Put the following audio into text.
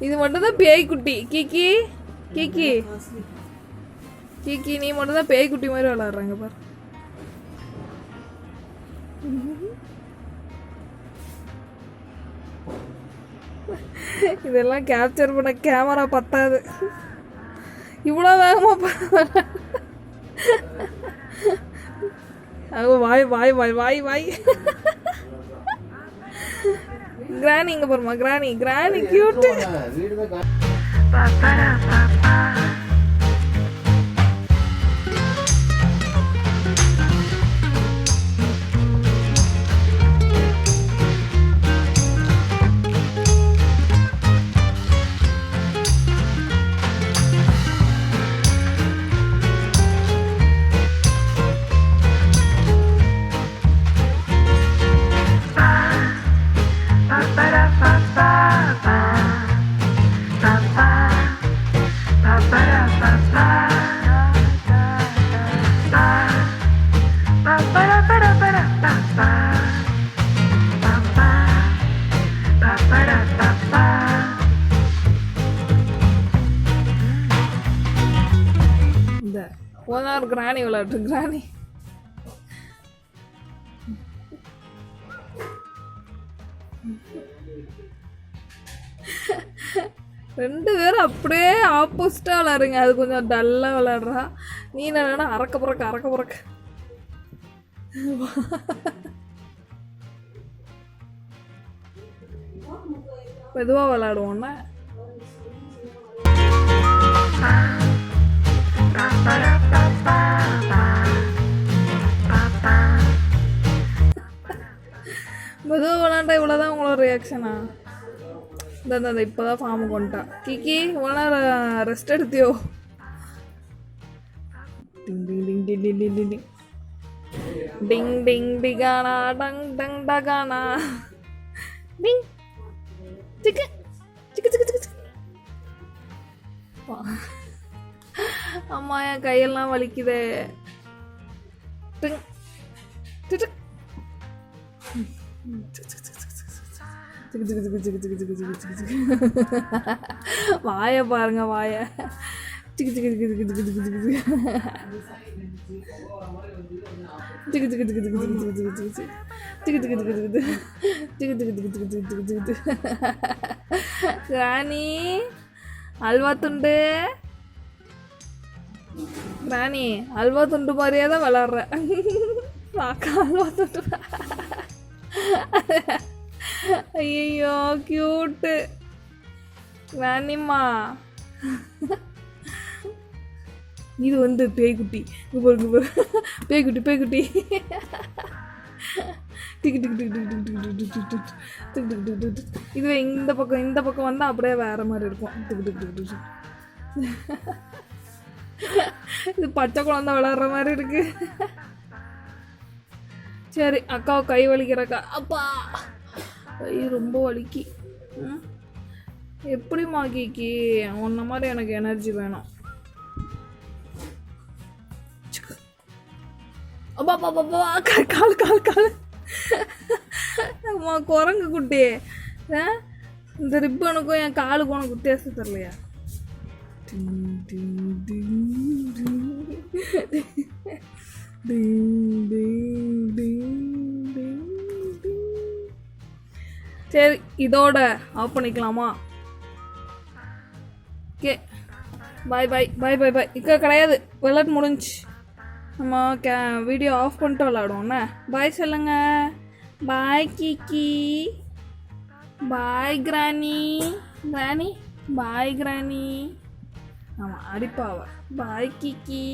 இது மட்டும் தான் பேய் குட்டி கிக்கி கிக்கி நீ மட்டும் தான் பேய் குட்டி மாதிரி விளாட்றாங்க பாரு. இதெல்லாம் கேப்சர் பண்ண கேமரா பத்தாது. இவ்வளோ வேகமா பா- அவங்க வாய் வாய் வாய் வாய் வாய். கிராணி இங்க பாருமா கிராணி கிராணி கியூட் இந்த தான் இந்த கிராணி விளையாட்டு கிராணி. ரெண்டு பேரும் அப்படியே ஆப்போசிட்டாக விளாடுங்க அது கொஞ்சம் டல்லாக விளாடுறா நீ என்னன்னா அறக்க புறக்க அறக்க புறக்க. மெதுவாக விளாடுவோன்னா மெதுவாக விளாண்டா இவ்வளோதான் உங்களோட ரியாக்ஷனா இந்த இந்த இப்போ தான் ஃபார்முக்கு வந்துட்டான் கிக்கி இவ்வளோ ரெஸ்ட் எடுத்தியோ? டிங் டிங் டிங் டிங் டிங் டிங். டிங் டிங் டிகானா டங் டங் டகானா டிங் சிக்கு சிக்கு சிக்கு சிக்கு. அம்மா என் கையெல்லாம் வலிக்குதே டிங் டிக் வாய பாருங்க வாய சிக்கு சிக்கு சிக்கு சிக்கு சிக்கு சிக்கு சிக்கு ராணி அல்வா துண்டு ராணி அல்வா துண்டு மாதிரியே தான் விளாட்ற பார்க்க அல்வா துண்டு ஐயோ கியூட்டு ராணிம்மா இது வந்து பேய்க்குட்டி இங்க பாரு, பேய்குட்டி பேய்க்குட்டி பேய்க்குட்டி டிக்கு டிக்கு டிக்கு டிக்கு டிக்கு டிக்கு டிக்கு டிக்கு டிக்கு டிக்கு டிக்கு இதுவே இந்த பக்கம் இந்த பக்கம் வந்தால் அப்படியே வேற மாதிரி இருக்கும் டிக்கு டிக்கு டிக்கு டிக்கு இது பச்சை குழந்தை விளாட்ற மாதிரி இருக்கு சரி அக்காவை கை வலிக்கிறக்கா அப்பா கை ரொம்ப வலிக்கு ம். எப்படிம்மா கீக்கி உன்ன மாதிரி எனக்கு எனர்ஜி வேணும் அப்பா பாப்பா பாப்பா கால் கால் கால் அம்மா குரங்கு குட்டி இந்த ரிப்பனுக்கும் என் காலுக்கு உனக்கு வித்தியாசம் தெரியலையா? சரி இதோட ஆஃப் பண்ணிக்கலாமா? ஓகே. பாய் பாய் பாய் பாய் பாய் இக்க கிடையாது. விளாட் முடிஞ்சு நம்ம கே வீடியோ ஆஃப் பண்ணிட்டு விளாடுவோண்ணே பாய் சொல்லுங்க. பாய் கிக்கி பாய் கிராணி கிராணி பாய் கிராணி ஆமாம் அடிப்பாவ. பாய் கிக்கி